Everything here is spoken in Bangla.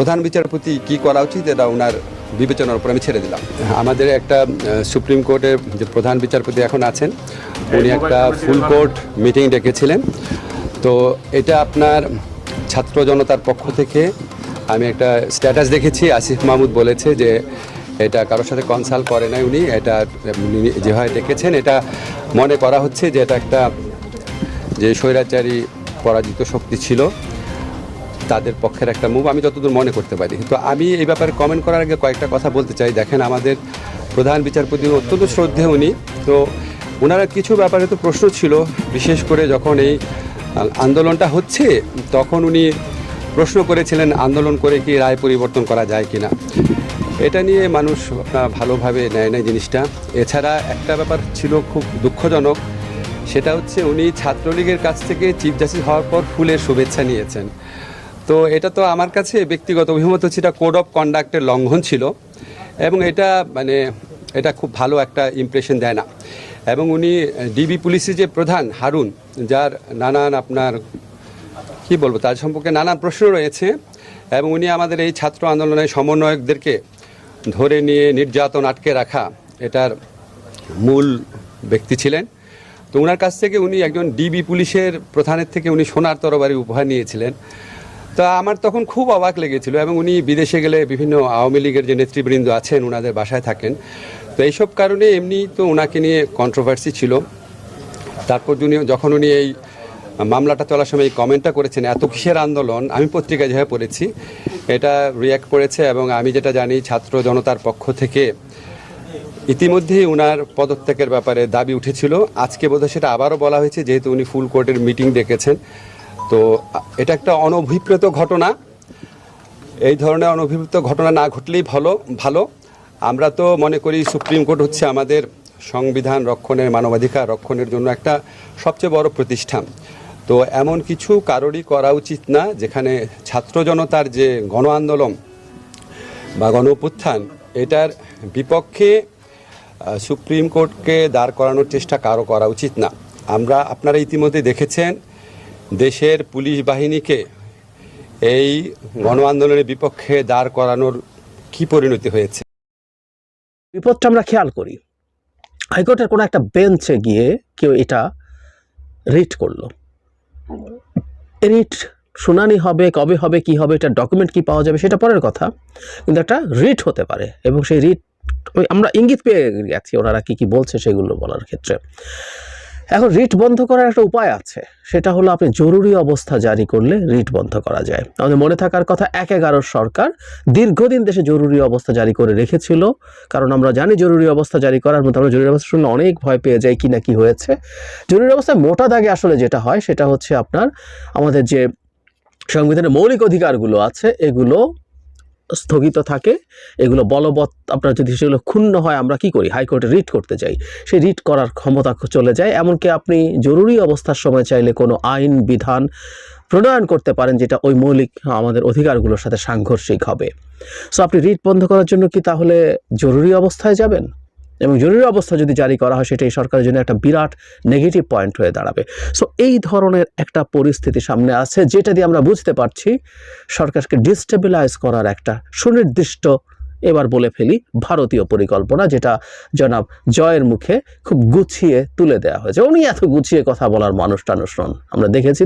প্রধান বিচারপতি কি করা উচিত এটা ওনার বিবেচনার উপর আমি ছেড়ে দিলাম। আমাদের একটা সুপ্রিম কোর্টের যে প্রধান বিচারপতি এখন আছেন উনি একটা ফুল কোর্ট মিটিং ডেকেছিলেন। তো এটা আপনার ছাত্র জনতার পক্ষ থেকে আমি একটা স্ট্যাটাস দেখেছি আসিফ মাহমুদ বলেছে যে এটা কারোর সাথে কনসাল্ট করে নাই উনি এটা যেভাবে ডেকেছেন এটা মনে করা হচ্ছে যে এটা একটা যে স্বৈরাচারী পরাজিত শক্তি ছিল। তাদের পক্ষের একটা মুভ আমি যতদূর মনে করতে পারি। তো আমি এই ব্যাপারে কমেন্ট করার আগে কয়েকটা কথা বলতে চাই। দেখেন, আমাদের প্রধান বিচারপতি অত্যন্ত শ্রদ্ধেয় উনি। তো ওনারা কিছু ব্যাপারে তো প্রশ্ন ছিল, বিশেষ করে যখন এই আন্দোলনটা হচ্ছে, তখন উনি প্রশ্ন করেছিলেন, আন্দোলন করে কি রায় পরিবর্তন করা যায় কি না এটা নিয়ে মানুষ ভালোভাবে নেয় নেয় জিনিসটা। এছাড়া একটা ব্যাপার ছিল খুব দুঃখজনক, সেটা হচ্ছে উনি ছাত্রলীগের কাছ থেকে চিফ জাস্টিস হওয়ার পর ফুলের শুভেচ্ছা নিয়েছেন। তো এটা তো আমার কাছে ব্যক্তিগত অভিমত হচ্ছে এটা কোড অফ কন্ডাক্টের লঙ্ঘন ছিল এবং এটা মানে এটা খুব ভালো একটা ইমপ্রেশন দেয় না। এবং উনি ডিবি পুলিশের যে প্রধান হারুন, যার নানান আপনার, কি বলব, তার সম্পর্কে নানান প্রশ্ন রয়েছে এবং উনি আমাদের এই ছাত্র আন্দোলনের সমন্বয়কদেরকে ধরে নিয়ে নির্যাতন আটকে রাখা এটার মূল ব্যক্তি ছিলেন। তো ওনার কাছ থেকে উনি একজন ডিবি পুলিশের প্রধানের থেকে উনি সোনার তরবারি উপহার নিয়েছিলেন। তা আমার তখন খুব অবাক লেগেছিল এবং উনি বিদেশে গেলে বিভিন্ন আওয়ামী লীগের যে নেতৃবৃন্দ আছেন ওনাদের বাসায় থাকেন। তো এইসব কারণে এমনি তো ওনাকে নিয়ে কন্ট্রোভার্সি ছিল। তারপর উনি, যখন উনি এই মামলাটা চলার সময় এই কমেন্টটা করেছেন, এত কিসের আন্দোলন, আমি পত্রিকায় যেভাবে পড়েছি, এটা রিয়্যাক্ট করেছে এবং আমি যেটা জানি, ছাত্র জনতার পক্ষ থেকে ইতিমধ্যেই উনার পদত্যাগের ব্যাপারে দাবি উঠেছিল। আজকে বোধহয় সেটা আবারও বলা হয়েছে, যেহেতু উনি ফুল কোর্টের মিটিং ডেকেছেন। তো এটা একটা অনভিপ্রেত ঘটনা। এই ধরনের অনভিপ্রেত ঘটনা না ঘটলেই ভালো ভালো। আমরা তো মনে করি সুপ্রিম কোর্ট হচ্ছে আমাদের সংবিধান রক্ষণের মানবাধিকার রক্ষণের জন্য একটা সবচেয়ে বড় প্রতিষ্ঠান। তো এমন কিছু কারোরই করা উচিত না, যেখানে ছাত্র জনতার যে গণ আন্দোলন বা গণ অভ্যুত্থান, এটার বিপক্ষে সুপ্রিম কোর্টকে দাঁড় করানোর চেষ্টা কারও করা উচিত না। আমরা, আপনারা ইতিমধ্যে দেখেছেন দেশের পুলিশ বাহিনীকে এই গণ আন্দোলনের বিপক্ষে দাঁড় করানোর কি পরিণতি হয়েছে? বিপদটা আমরা খেয়াল করি। হাইকোর্টের কোনো একটা বেঞ্চে গিয়ে কেউ এটা রিট করল। রিট শুনানি হবে, কবে হবে, কি হবে, এটা ডকুমেন্ট কি পাওয়া যাবে সেটা পরের কথা। কিন্তু একটা রিট হতে পারে এবং সেই রিট আমরা ইঙ্গিত পেয়ে গেছি ওনারা কি কি বলছে সেগুলো বলার ক্ষেত্রে। এখন রিট বন্ধ করার একটা উপায় আছে। সেটা হলো আপনি জরুরি অবস্থা জারি করলে রিট বন্ধ করা যায়। আমাদের মনে থাকার কথা, এক এগারোর সরকার দীর্ঘদিন দেশে জরুরি অবস্থা জারি করে রেখেছিল। কারণ আমরা জানি জরুরি অবস্থা জারি করার মধ্যে আমরা জরুরি অবস্থা শুনলে অনেক ভয় পেয়ে যাই কি না কি হয়েছে। জরুরি অবস্থায় মোটা দাগে আসলে যেটা হয়, সেটা হচ্ছে আপনার আমাদের যে সংবিধানের মৌলিক অধিকারগুলো আছে, এগুলো স্থগিত থাকে। এগুলো বলবৎ আপনার যদি সেগুলো ক্ষুণ্ণ হয়, আমরা কি করি? হাইকোর্টে রিট করতে যাই। সেই রিট করার ক্ষমতা চলে যায়। এমনকি আপনি জরুরি অবস্থার সময় চাইলে কোনো আইন, বিধান প্রণয়ন করতে পারেন, যেটা ওই মৌলিক আমাদের অধিকারগুলোর সাথে সাংঘর্ষিক হবে। সো আপনি রিট বন্ধ করার জন্য কি তাহলে জরুরি অবস্থায় যাবেন? এবং জরুরি অবস্থা যদি জারি করা হয়, সেটা এই সরকারের জন্য একটা বিরাট নেগেটিভ পয়েন্ট হয়ে দাঁড়াবে। সো এই ধরনের একটা পরিস্থিতি সামনে আছে, যেটা দিয়ে আমরা বুঝতে পারছি সরকারকে ডিস্টেবিলাইজ করার একটা সুনির্দিষ্ট, এবার বলে ফেলি, ভারতীয় পরিকল্পনা, যেটা জনাব জয়ের মুখে খুব গুছিয়ে তুলে দেওয়া হয়েছে। উনি এত গুছিয়ে কথা বলার মানুষ টানুষ আমরা দেখেছি